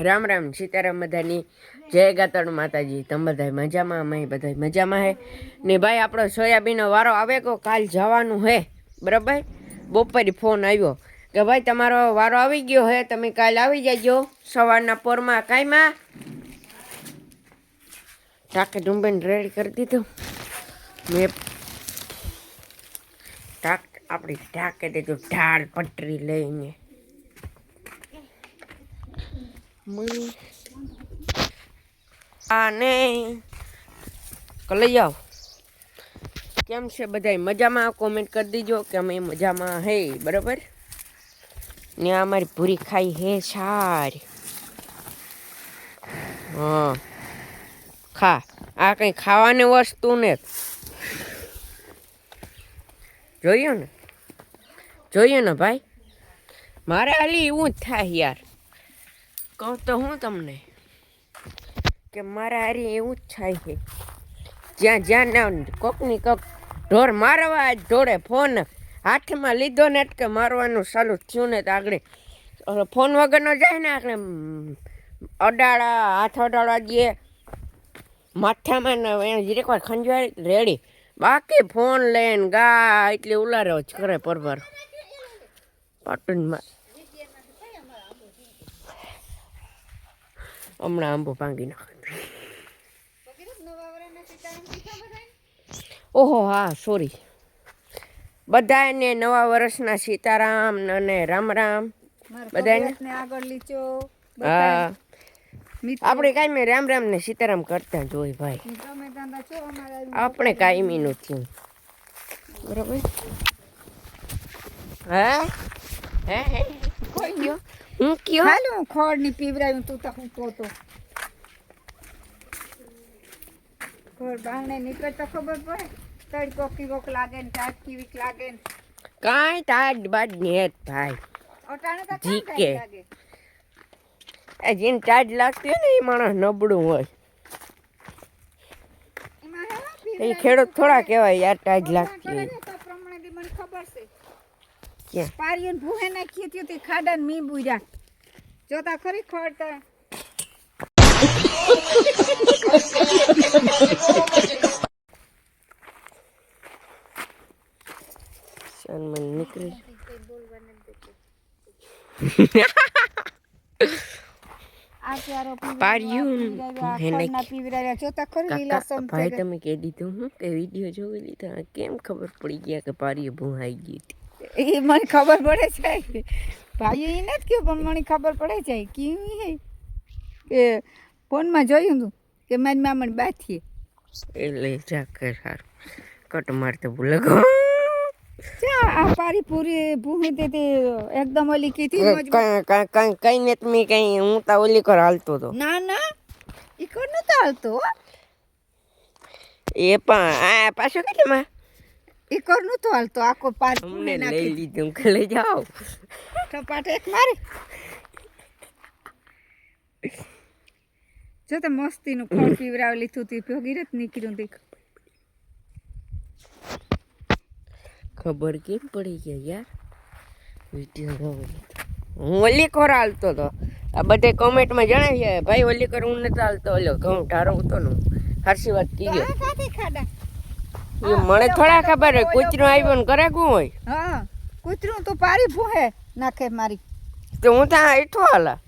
રામ રામ, સીતારામ બધાની. જય ગાતણ માતાજી. તમે બધા મજામાં? અમે બધા મજામાં હે. ને ભાઈ, આપણો સોયાબીનનો વારો આવે કો? કાલ જવાનું હે. બરાબર? બપોરે ફોન આવ્યો કે ભાઈ, તમારો વારો આવી ગયો હે. તમે કાલ આવી જાજો. સવારના પોરમાં કાંઈમાં ટાકે ડુંબેન રેડી કરી દીધું. મેં ટાક આપણી ટાકે દીધું ઢાળ પટરી લઈને. મને આ ને લઈ આવ. કેમ છે બધા મજામાં? કોમેન્ટ કરી દીજો કે અમે મજામાં હે, બરાબર? ને અમારી પૂરી ખાઈ હે સાર. હા. ખા. આ કંઈ ખાવાની વસ્તુ ને. જોયું ને. જોયું ને ભાઈ. મારે હાલી એવું જ થાય યાર. કહું તો હું તમને? કે મારા હારી એવું જ થાય છે. જ્યાં જ્યાં ના કોકની કોક ઢોર મારવા જ ઢોળે ફોન હાથમાં લીધો ને કે મારવાનું ચાલુ થયું ને તો આગળ ફોન વગરનો જાય ને આગળ અડાડા, હાથ અડાડવા દે માથામાં જીરેક વાર ખંજવાય રેડી. બાકી ફોન લઈને ગા, એટલે ઉલારો જ કરે પરભર પાટણમાં. હમણાં આંબો ભાંગી નાખે. ઓહો હા સોરી બધાને નવા વર્ષના સીતારામ અને રામ રામ. બધાને આગળ લીચો. હા. આપણે કાયમી રામ રામ ને સીતારામ કરતા જ હોય ભાઈ. આપણે આપણે કાયમીનું થયું બરોબર? હે હે? કોઈ ગયો? હું કયો? હાલો ખોડની પીવરાયું તું તો હું તો. નીકળે તો ખબર પડે. તડકો કીવોક લાગે ને ટાટ કેવીક લાગે ને. કાંઈ તાજ બાજ ને ભાઈ અટાણે તો જી કાંઈ લાગે. એ જેને ચાર્જ લાગતી હોય ને એ માણસ નબળું હોય. એ ખેડૂત થોડા કહેવાય યાર ચાર્જ લાગતી હોય. પ્રમાણેથી મને ખબર છે. ક્યાં પારીઓને ભૂહે નાખી હતી તે ખાડા ને મી બુજા જોતા ખરી ખોડતા ચાલ નીકળી ભાઈ તમે કે દીધું હું કે વીડિયો જોઈ લીધા. કેમ ખબર પડી ગયા કે પારીઓ ભૂહાઈ ગઈ હતી? ગઈ. એ મને ખબર પડે છે. ભાઈ એ નથી કહ્યું પણ મને ખબર પડે છે. કેવી કે ફોનમાં જોયું હતું કે મારી મામણ બાથીએ એટલે જા કર સારું કટ મારતે ભૂલે ચા આ પારી પૂરી ભૂહી તે તે એકદમ ઓલી કીધી કઈ કઈ કઈ ને તમે કઈ હું તા ઓલી કર હાલતો તો. ના ના ઈ કોણ નતો હાલતો. એ પણ આ પાછો કેટલામાં કર કોણ નતો હાલતો. આખો પાર અમને લઈ લીધું કે લઈ જાઓ. ટપાટ એક મારી. જો તો મસ્તીનું ફળ પીવરાવ લીધું તી. ભોગીરથ નીકળ્યું તી ખબર કેમ પડી ગયા યાર? વીડિયો હું ઓલી કોર હાલતો તો. આ બધે કોમેન્ટમાં જણાવી ભાઈ ઓલી કર હું નતો હાલતો. ઓલો ઘઉં ઢારો હતો ને. હર્ષી વાત કીધી. એ મને થોડા ખબર હોય કૂતરું આવ્યું ને કરે કું હોય? હા કૂતરું તો પારી ભૂહે નાખે મારી. તો હું ત્યાં હેઠો હાલા.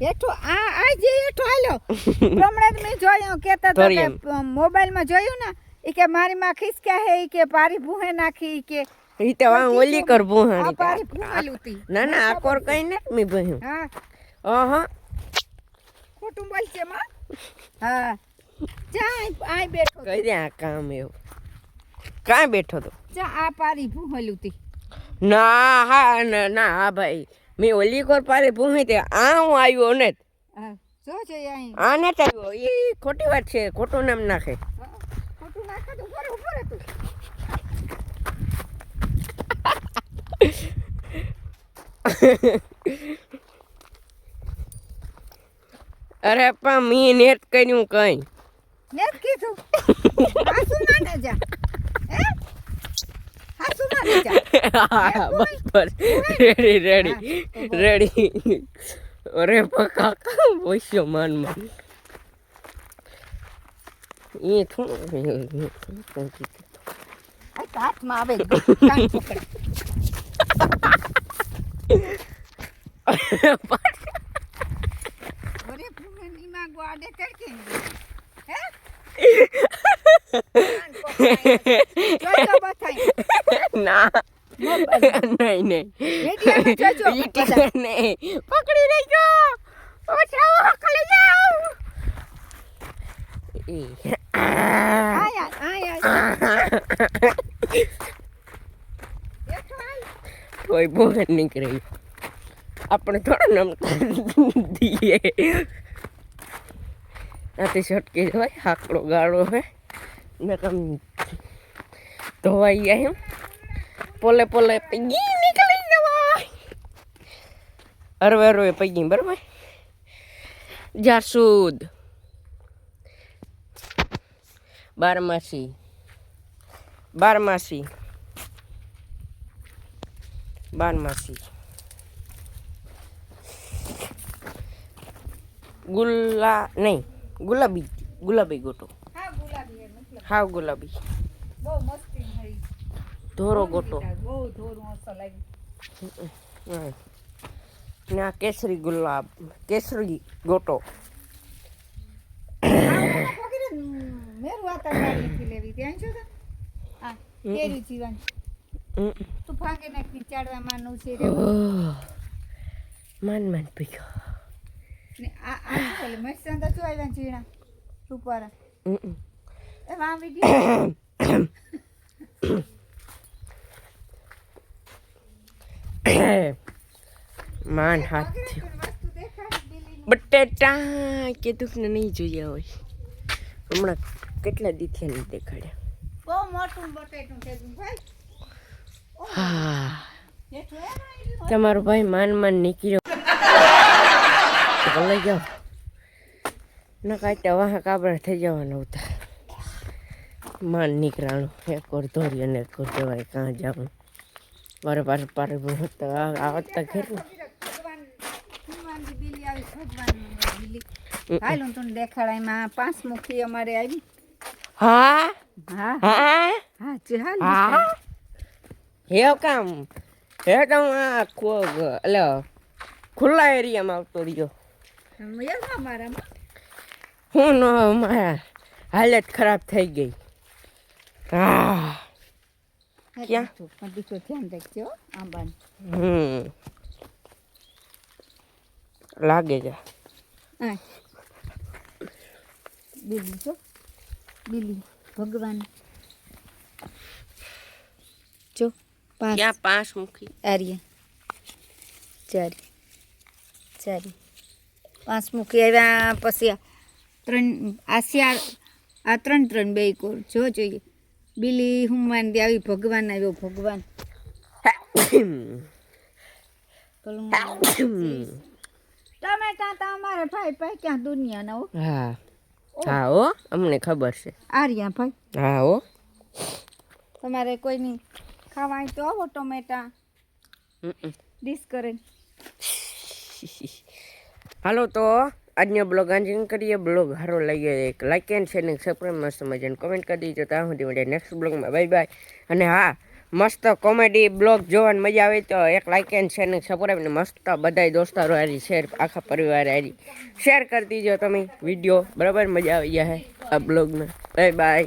હેઠો આ આ જે હેઠો હાલ્યો હમણાં મેં જોયું કેતા તો કે. મોબાઈલમાં જોયું ને એ કે મારી માં ખિસક્યા હે ઈ કે પારી ભૂહે નાખી ઈ કે એ તો આ ઓલી કર આ પારી ભૂહાલુતી ના ના આ કોર કઈ ને મેં ભયું હા. હા ખોટું બોલ છે માં. હા. જા આય બેઠો કઈ દે આ કામ એવું? કાં બેઠો તો? આ પારી ભૂહેલું તી. ના હા ના ના હા ભાઈ. મેં ઓલી કોર પારી ભૂમી તે આ હું આવ્યો ને. જો છે અહીં આ ને આવ્યો એ ખોટી વાત છે ખોટું નામ નાખે. ખોટું નાખે તો ઉપર ઉપર હતું અરે પણ મેં નેટ કર્યું કઈ. નેટ કીધું હાસુ માને જા હે હાસુ માને જા હા બસ બસ. Ready ready ready. અરે પકા બોસ્યો માન માન. એ થોડું હાથમાં આવે. ના. નહીં નહીં. પકડી લેજો. ઓછા ખાલી જાઓ. આયા આયા. કોઈ બોલ નીકળી આપણે થોડો નમતા દઈએ. આથી છટકી જવાય હાકડો ગાળો હે. મેં કમ ધોવાઈ ગયા એમ. પોલે પોલે પૈગી નીકળી જવાય અરવે અરવે પૈગી બરાબર જાસૂદ બારમાસી બારમાસી બારમાસી ગુલા નહીં ગુલાબી ગુલાબી ગોટો હા ગુલાબી હે, ગુલાબી બહુ મસ્તી ધોરો ગોટો. ને આ કેસરી ગુલાબ કેસરી ગોટો. માનું માન માન પીગો ને આ આ મરચાં તો આવ્યા ઝીણા? રૂપારા. એ વાં વીડિયો? માન હાથ થયો. બટેટા કીધું કે નહીં જોયા હોય. હમણાં કેટલા દીથી નહીં દેખાડ્યા. બહુ મોટું બટેટું ભાઈ. હા. તમારો ભાઈ માન માન નીકળ્યો. લઈ જાઓ ન કાંઈ વાહ કાબરા થઈ જવાના હતા માન નીકળાણું. એક ઓર ધોરી અને એક ઓર જવાય. કાં જવાનું મારે પારે પારે આવતા ઘેર હાલ હું તને દેખાડાયમાં પાંચ મુખી અમારે આવી. હા? હા. હા? હા હે? કામ. હે તો આ એટલે ખુલ્લા એરિયામાં આવતો રહ્યો. હું મારા હાલત ખરાબ થઈ ગઈ. હા. ક્યાં? પણ દીકરો ધ્યાન રાખજો આંબાનું હમ. લાગે છે. આ. બિલી જો. બિલી ભગવાન. જો પાંચ. ક્યાં પાંચ મુખી આર્ય. ચારી. ચારી. પાંચ મૂકી આવ્યા પછી આ ત્રણ આસિયા આ ત્રણ ત્રણ બે કોર. જો જોઈએ. બિલી હુમાન દે આવી ભગવાન આવ્યો ભગવાન. તમે ત્યાં તો અમારે ભાઈ ભાઈ ક્યાં દુનિયાના હો? હા. હા હો અમને ખબર છે. આર્યા ભાઈ. હા હો. તમારે કોઈની ખાવાય તો આવો ટમેટા. ડિસ કરે હાલો તો. આજનો બ્લોગ આંજન કરીએ. બ્લોગ સારો લાગ્યો એક લાઇક એન્ડ શેર ને સબસ્ક્રાઈબ મસ્ત મજાને કોમેન્ટ કરી દીજો. ત્યાં સુધી મળીએ નેક્સ્ટ બ્લોગમાં. બાય બાય અને હા, મસ્ત કોમેડી બ્લોગ જોવાની મજા આવે તો એક લાઇક એન્ડ શેર ને સબસ્ક્રાઈબ ને મસ્ત બધાય દોસ્તારો હારી શેર આખા પરિવાર હારી. શેર કરી દીજો તમે. વીડિયો બરાબર મજા આવી જાય આ બ્લોગમાં. Bye bye